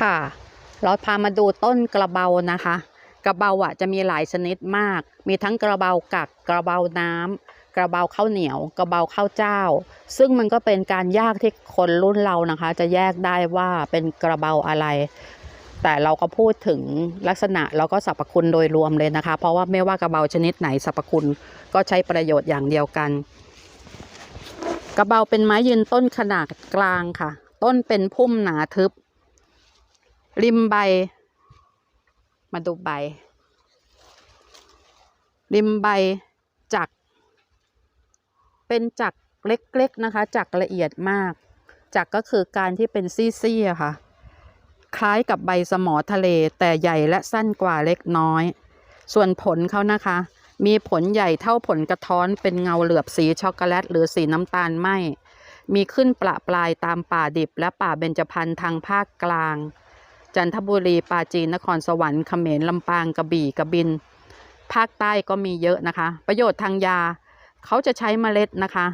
ค่ะ เราพามาดูต้นกระเบานะคะ กระเบาอะจะมีหลายชนิดมาก มีทั้งกระเบากักกระเบาน้ำกระเบาข้าวเหนียว กระเบาข้าวเจ้า ซึ่งมันก็เป็นการยากที่คนรุ่นเรานะคะ จะแยกได้ว่าเป็นกระเบาอะไร แต่เราก็พูดถึงลักษณะแล้วก็สรรพคุณโดยรวมเลยนะคะ เพราะว่าไม่ว่ากระเบาชนิดไหนสรรพคุณก็ใช้ประโยชน์อย่างเดียวกัน กระเบาเป็นไม้ยืนต้นขนาดกลางค่ะต้นเป็นพุ่มหนาทึบ ริมใบ มาดูใบ ริมใบจัก เป็นจักเล็กๆนะคะ จักละเอียดมาก จักก็คือการที่เป็นซี่ๆค่ะ คล้ายกับใบสมอทะเลแต่ใหญ่และสั้นกว่าเล็กน้อย ส่วนผลเขานะคะ มีผลใหญ่เท่าผลกระท้อนเป็นเงาเหลือบสีช็อกโกแลต หรือสีน้ำตาลไหมมีขึ้นประปรายตามป่าดิบและป่าเบญจพรรณทางภาคกลาง จันทบุรีปราจีนนครสวรรค์เขมรลำปางกระบี่กระบิน ภาคใต้ก็มีเยอะนะคะ ประโยชน์ทางยา เขาจะใช้เมล็ดนะคะ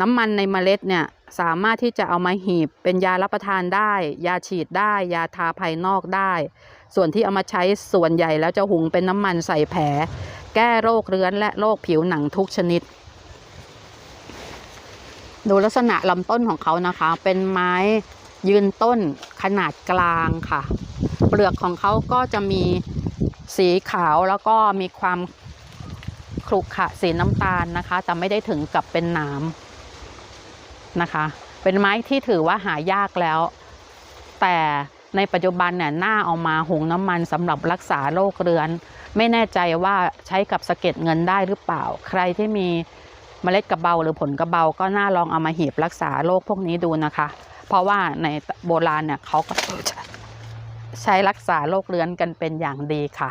น้ำมันในเมล็ดเนี่ยสามารถที่จะเอามาหีบเป็นยารับประทานได้ ยาฉีดได้ ยาทาภายนอกได้ ส่วนที่เอามาใช้ส่วนใหญ่แล้วจะหุงเป็นน้ำมันใส่แผล แก้โรคเรื้อนและโรคผิวหนังทุกชนิด ดูลักษณะลำต้นของเขานะคะ เป็นไม้ ยืนต้นขนาดกลางค่ะ เปลือกของเขาก็จะมีสีขาวแล้วก็มีความขรุขระสีน้ำตาลนะคะ แต่ไม่ได้ถึงกับเป็นหนามนะคะ เป็นไม้ที่ถือว่าหายากแล้ว แต่ในปัจจุบันเนี่ยน่าเอามาหุงน้ำมันสำหรับรักษาโรคเรื้อน ไม่แน่ใจว่าใช้กับสะเก็ดเงินได้หรือเปล่า ใครที่มี เมล็ดกระเบาหรือผลกระเบาก็น่าลองเอามาหีบรักษาโรคพวกนี้ดูนะคะ เพราะว่าในโบราณเนี่ยเขาก็ใช้รักษาโรคเรื้อนกันเป็นอย่างดีค่ะ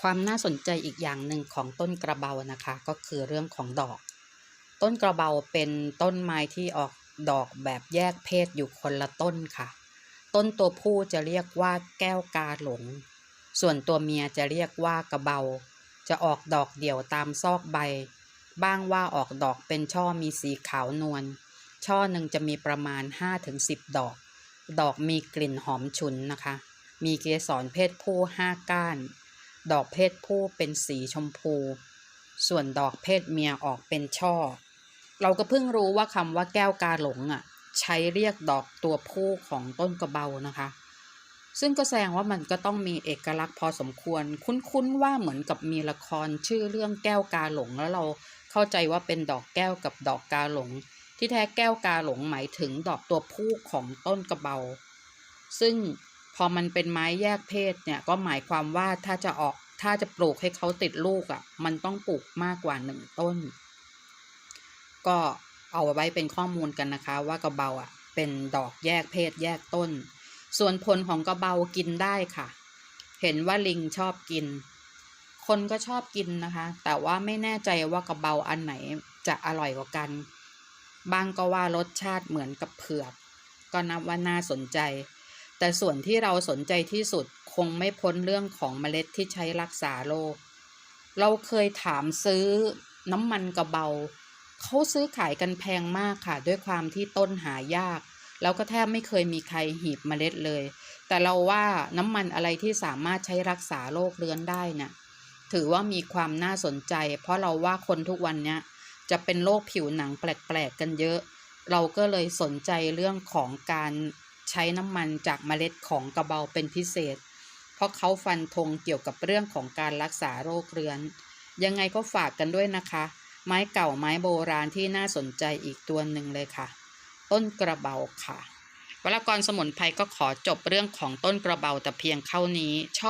ความน่าสนใจอีกอย่างหนึ่งของต้นกระเบานะคะ ก็คือเรื่องของดอก ต้นกระเบาเป็นต้นไม้ที่ออกดอกแบบแยกเพศอยู่คนละต้นค่ะ ต้นตัวผู้จะเรียกว่าแก้วกาหลง ส่วนตัวเมียจะเรียกว่ากระเบา จะออกดอกเดี่ยวตามซอกใบ บ้างว่าออกดอกเป็นช่อมีสีขาวนวล ช่อหนึ่งจะมีประมาณ 5-10 ดอก ดอกมีกลิ่นหอมฉุนนะคะ มีเกสรเพศผู้5ก้าน ดอกเพศผู้เป็นสีชมพู ส่วนดอกเพศเมียออกเป็นช่อ เราก็เพิ่งรู้ว่าคำว่าแก้วกาหลงอะ ใช้เรียกดอกตัวผู้ของต้นกระเบานะคะ ซึ่งก็แสดงว่ามันก็ต้องมีเอกลักษณ์พอสมควร คุ้นๆว่าเหมือนกับมีละครชื่อเรื่องแก้วกาหลงแล้วเราเข้าใจว่าเป็นดอกแก้วกับดอกกาหลง ที่แท้แก้วกาหลงหมายถึงดอกตัวผู้ของต้นกระเบา ซึ่งพอมันเป็นไม้แยกเพศเนี่ยก็หมายความว่าถ้าจะออกถ้าจะปลูกให้เขาติดลูกอะ่ะ มันต้องปลูกมากกว่าหนึ่งต้น ก็เอาไว้เป็นข้อมูลกันนะคะว่ากระเบาอะเป็นดอกแยกเพศแยกต้น ส่วนผลของกระเบากินได้ค่ะ เห็นว่าลิงชอบกิน คนก็ชอบกินนะคะ แต่ว่าไม่แน่ใจว่ากระเบาอันไหนจะอร่อยกว่ากัน บางก็ว่ารสชาติเหมือนกับเผือก ก็นับว่าน่าสนใจ แต่ส่วนที่เราสนใจที่สุดคงไม่พ้นเรื่องของเมล็ดที่ใช้รักษาโรค เราเคยถามซื้อน้ำมันกระเบาเขาซื้อขายกันแพงมากค่ะ ด้วยความที่ต้นหายาก แล้วก็แทบไม่เคยมีใครหีบเมล็ดเลย แต่เราว่าน้ำมันอะไรที่สามารถใช้รักษาโรคเรื้อนได้น่ะถือว่ามีความน่าสนใจ เพราะเราว่าคนทุกวันเนี้ยจะเป็นโรคผิวหนังแปลกๆกันเยอะ เราก็เลยสนใจเรื่องของการใช้น้ำมันจากเมล็ดของกระเบาเป็นพิเศษ เพราะเขาฟันธงเกี่ยวกับเรื่องของการรักษาโรคเรื้อน ยังไงก็ฝากกันด้วยนะคะ ไม้เก่าไม้โบราณที่น่าสนใจอีกตัวหนึ่งเลยค่ะ ต้นกระเบาค่ะวรกรสมุนไพรก็ขอจบเรื่องของต้นกระเบาแต่เพียงเท่านี้ชอบ